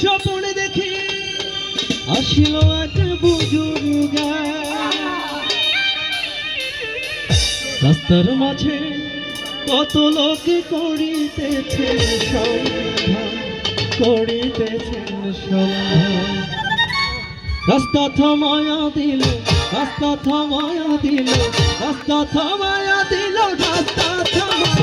স্বপনে দেখি আসিল এক বুজুর্গ। রাস্তার মাঝে কত লোকে করিতেছে সন্ধান করিতেছেন সন্ধান রাস্তা থামায়া দিল, রাস্তা থামায়া দিল, রাস্তা থামায়া দিল, রাস্তা থামায়া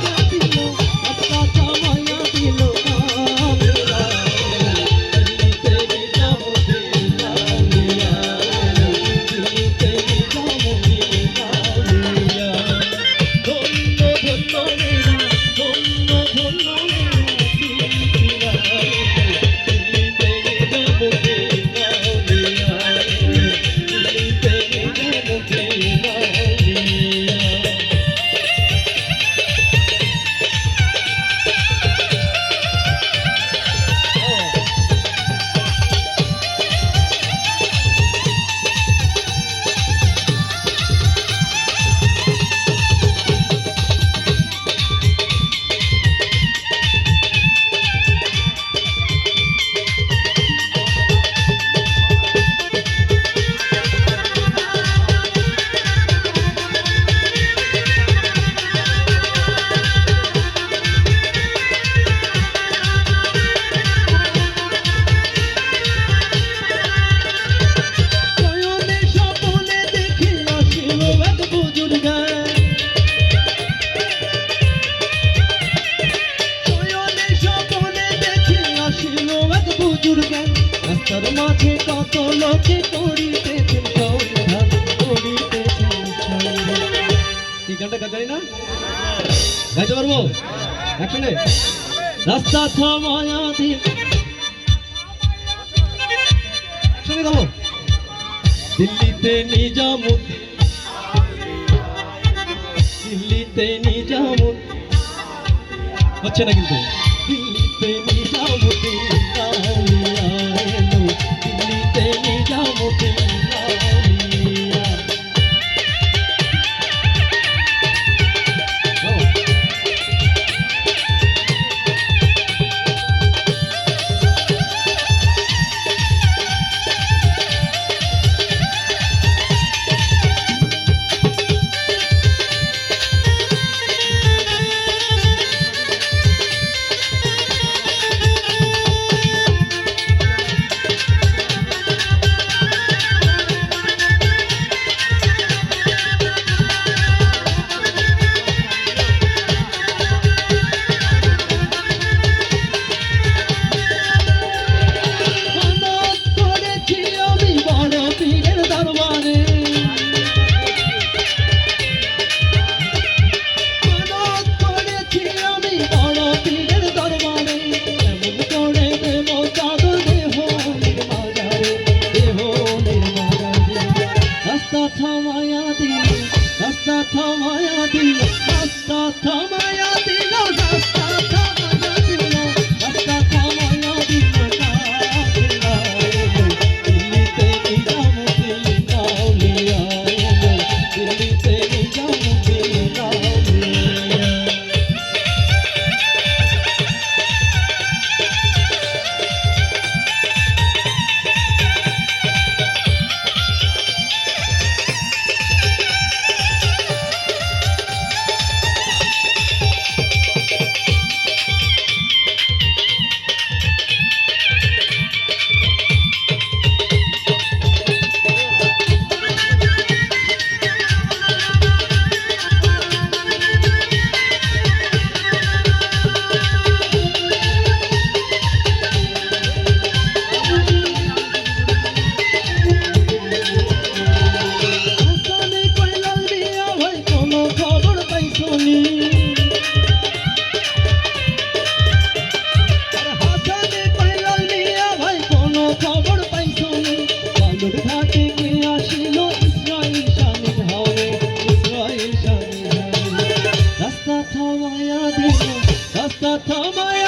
বুজুর্গ রাস্তার মাঝে কত লোকে করিতেছেন সন্ধান করিতেছেন এই গানটা গা- না? গাইতে পারব? একসঙ্গে রাস্তা থামায়া একসঙ্গে গাবো? দিল্লিতে নিজামুদ্দিন দিল্লিতে নিজামুদ্দিন হচ্ছে না কিন্তু। 君のたったたまえ প্রথমে